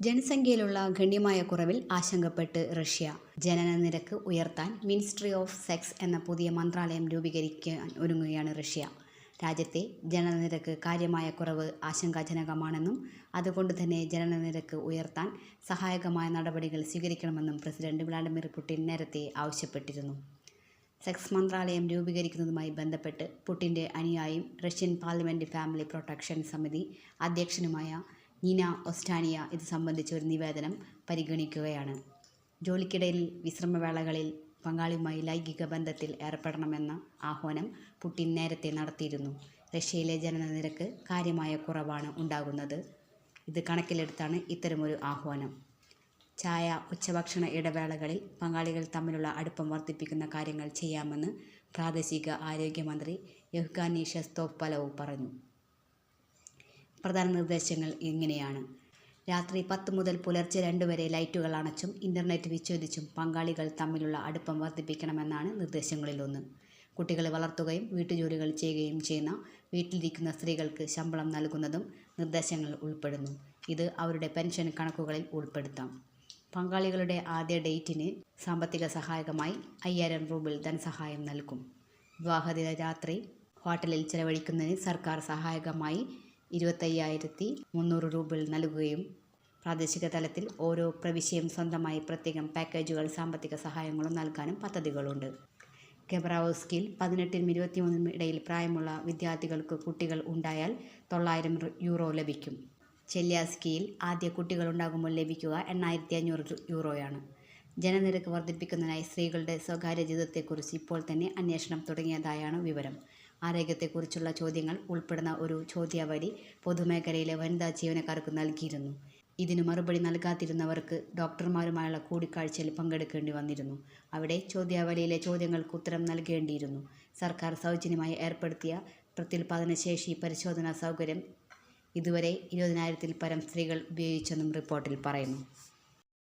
ജനസംഖ്യയിലുള്ള ഗണ്യമായ കുറവിൽ ആശങ്കപ്പെട്ട് റഷ്യ. ജനന നിരക്ക് ഉയർത്താൻ മിനിസ്ട്രി ഓഫ് സെക്സ് എന്ന പുതിയ മന്ത്രാലയം രൂപീകരിക്കാൻ ഒരുങ്ങുകയാണ് റഷ്യ. രാജ്യത്തെ ജനന നിരക്ക് കാര്യമായ കുറവ് ആശങ്കാജനകമാണെന്നും അതുകൊണ്ട് തന്നെ ജനന നിരക്ക് ഉയർത്താൻ സഹായകമായ നടപടികൾ സ്വീകരിക്കണമെന്നും പ്രസിഡന്റ് വ്ളാഡിമിർ പുടിൻ നേരത്തെ ആവശ്യപ്പെട്ടിരുന്നു. സെക്സ് മന്ത്രാലയം രൂപീകരിക്കുന്നതുമായി ബന്ധപ്പെട്ട് പുടിന്റെ അനുയായും റഷ്യൻ പാർലമെന്റ് ഫാമിലി പ്രൊട്ടക്ഷൻ സമിതി അധ്യക്ഷനുമായ നീന ഒസ്റ്റാനിയ ഇത് സംബന്ധിച്ച ഒരു നിവേദനം പരിഗണിക്കുകയാണ്. ജോലിക്കിടയിൽ വിശ്രമവേളകളിൽ പങ്കാളിയുമായി ലൈംഗിക ബന്ധത്തിൽ ഏർപ്പെടണമെന്ന ആഹ്വാനം പുടിൻ നേരത്തെ നടത്തിയിരുന്നു. റഷ്യയിലെ ജനനനിരക്ക് കാര്യമായ കുറവാണ് ഉണ്ടാകുന്നത്. ഇത് കണക്കിലെടുത്താണ് ഇത്തരമൊരു ആഹ്വാനം. ചായ ഉച്ചഭക്ഷണ ഇടവേളകളിൽ പങ്കാളികൾ തമ്മിലുള്ള അടുപ്പം വർദ്ധിപ്പിക്കുന്ന കാര്യങ്ങൾ ചെയ്യാമെന്ന് പ്രാദേശിക ആരോഗ്യമന്ത്രി യഹ്ഗാനി ഷെസ്തോവ് പലവ് പറഞ്ഞു. പ്രധാന നിർദ്ദേശങ്ങൾ ഇങ്ങനെയാണ് രാത്രി പത്ത് മുതൽ പുലർച്ചെ രണ്ട് വരെ ലൈറ്റുകൾ അണച്ചും ഇന്റർനെറ്റ് വിച്ഛേദിച്ചും പങ്കാളികൾ തമ്മിലുള്ള അടുപ്പം വർദ്ധിപ്പിക്കണമെന്നാണ് നിർദ്ദേശങ്ങളിലൊന്ന്. കുട്ടികളെ വളർത്തുകയും വീട്ടുജോലികൾ ചെയ്യുകയും ചെയ്യുന്ന വീട്ടിലിരിക്കുന്ന സ്ത്രീകൾക്ക് ശമ്പളം നൽകുന്നതും നിർദ്ദേശങ്ങൾ ഉൾപ്പെടുന്നു. ഇത് അവരുടെ പെൻഷൻ കണക്കുകളിൽ ഉൾപ്പെടുത്താം. പങ്കാളികളുടെ ആദ്യ ഡേറ്റിന് സാമ്പത്തിക സഹായകമായി അയ്യായിരം റൂബിൾ ധനസഹായം നൽകും. വിവാഹദിന രാത്രി ഹോട്ടലിൽ ചെലവഴിക്കുന്നതിന് സർക്കാർ സഹായകമായി ഇരുപത്തയ്യായിരത്തി മുന്നൂറ് രൂപയിൽ നൽകുകയും പ്രാദേശിക തലത്തിൽ ഓരോ പ്രവിശ്യയും സ്വന്തമായി പ്രത്യേകം പാക്കേജുകൾ സാമ്പത്തിക സഹായങ്ങളും നൽകാനും പദ്ധതികളുണ്ട്. ഗെബ്രാവോസ്കിയിൽ പതിനെട്ടിനും ഇരുപത്തിമൂന്നിനും ഇടയിൽ പ്രായമുള്ള വിദ്യാർത്ഥികൾക്ക് കുട്ടികൾ ഉണ്ടായാൽ തൊള്ളായിരം യൂറോ ലഭിക്കും. ചെല്യാസ്കിയിൽ ആദ്യ കുട്ടികളുണ്ടാകുമ്പോൾ ലഭിക്കുക എണ്ണായിരത്തി അഞ്ഞൂറ് യൂറോയാണ്. ജനനിരക്ക് വർദ്ധിപ്പിക്കുന്നതിനായി സ്ത്രീകളുടെ സ്വകാര്യ ജീവിതത്തെക്കുറിച്ച് ഇപ്പോൾ തന്നെ അന്വേഷണം തുടങ്ങിയതായാണ് വിവരം. ആരോഗ്യത്തെക്കുറിച്ചുള്ള ചോദ്യങ്ങൾ ഉൾപ്പെടുന്ന ഒരു ചോദ്യാവലി പൊതുമേഖലയിലെ വനിതാ ജീവനക്കാർക്ക് നൽകിയിരുന്നു. ഇതിനു മറുപടി നൽകാതിരുന്നവർക്ക് ഡോക്ടർമാരുമായുള്ള കൂടിക്കാഴ്ചയിൽ പങ്കെടുക്കേണ്ടി വന്നിരുന്നു. അവിടെ ചോദ്യാവലിയിലെ ചോദ്യങ്ങൾക്ക് ഉത്തരം നൽകേണ്ടിയിരുന്നു. സർക്കാർ സൗജന്യമായി ഏർപ്പെടുത്തിയ പ്രത്യുൽപാദന ശേഷി പരിശോധനാ സൗകര്യം ഇതുവരെ ഇരുപതിനായിരത്തിൽ പരം സ്ത്രീകൾ ഉപയോഗിച്ചെന്നും റിപ്പോർട്ടിൽ പറയുന്നു.